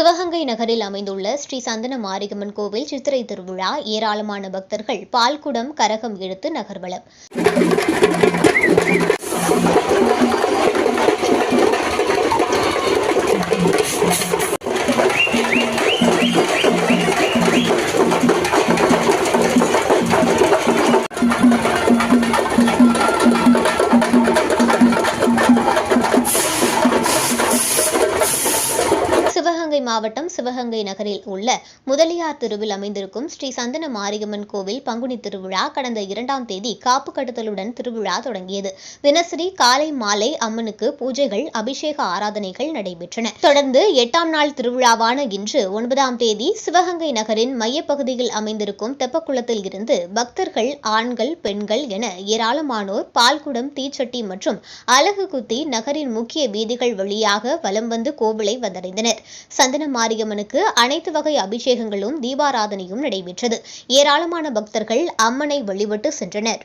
சிவகங்கை நகரில் அமைந்துள்ள ஸ்ரீ சந்தன மாரியம்மன் கோவில் சித்திரை திருவிழா ஏராளமான பக்தர்கள் பால்குடம் கரகம் இழுத்து நகர்வலம். மாவட்டம் சிவகங்கை நகரில் உள்ள முதலியார் தெருவில் அமைந்திருக்கும் ஸ்ரீ சந்தன மாரியம்மன் கோவில் பங்குனி திருவிழா கடந்த இரண்டாம் தேதி காப்பு கட்டுதலுடன் திருவிழா தொடங்கியது. தினசரி காலை மாலை அம்மனுக்கு பூஜைகள் அபிஷேக ஆராதனைகள் நடைபெற்றன. தொடர்ந்து எட்டாம் நாள் திருவிழாவான இன்று ஒன்பதாம் தேதி சிவகங்கை நகரின் மையப்பகுதியில் அமைந்திருக்கும் தெப்பக்குளத்தில் இருந்து பக்தர்கள் ஆண்கள் பெண்கள் என ஏராளமானோர் பால்குடம் தீச்சட்டி மற்றும் அலகு குத்தி நகரின் முக்கிய வீதிகள் வழியாக வலம் வந்து கோவிலை வந்தடைந்தனர். சந்தன மாரியம்மனுக்கு அனைத்து வகை அபிஷேகங்களும் தீபாராதனையும் நடைபெற்றது. ஏராளமான பக்தர்கள் அம்மனை வழிபட்டு சென்றனர்.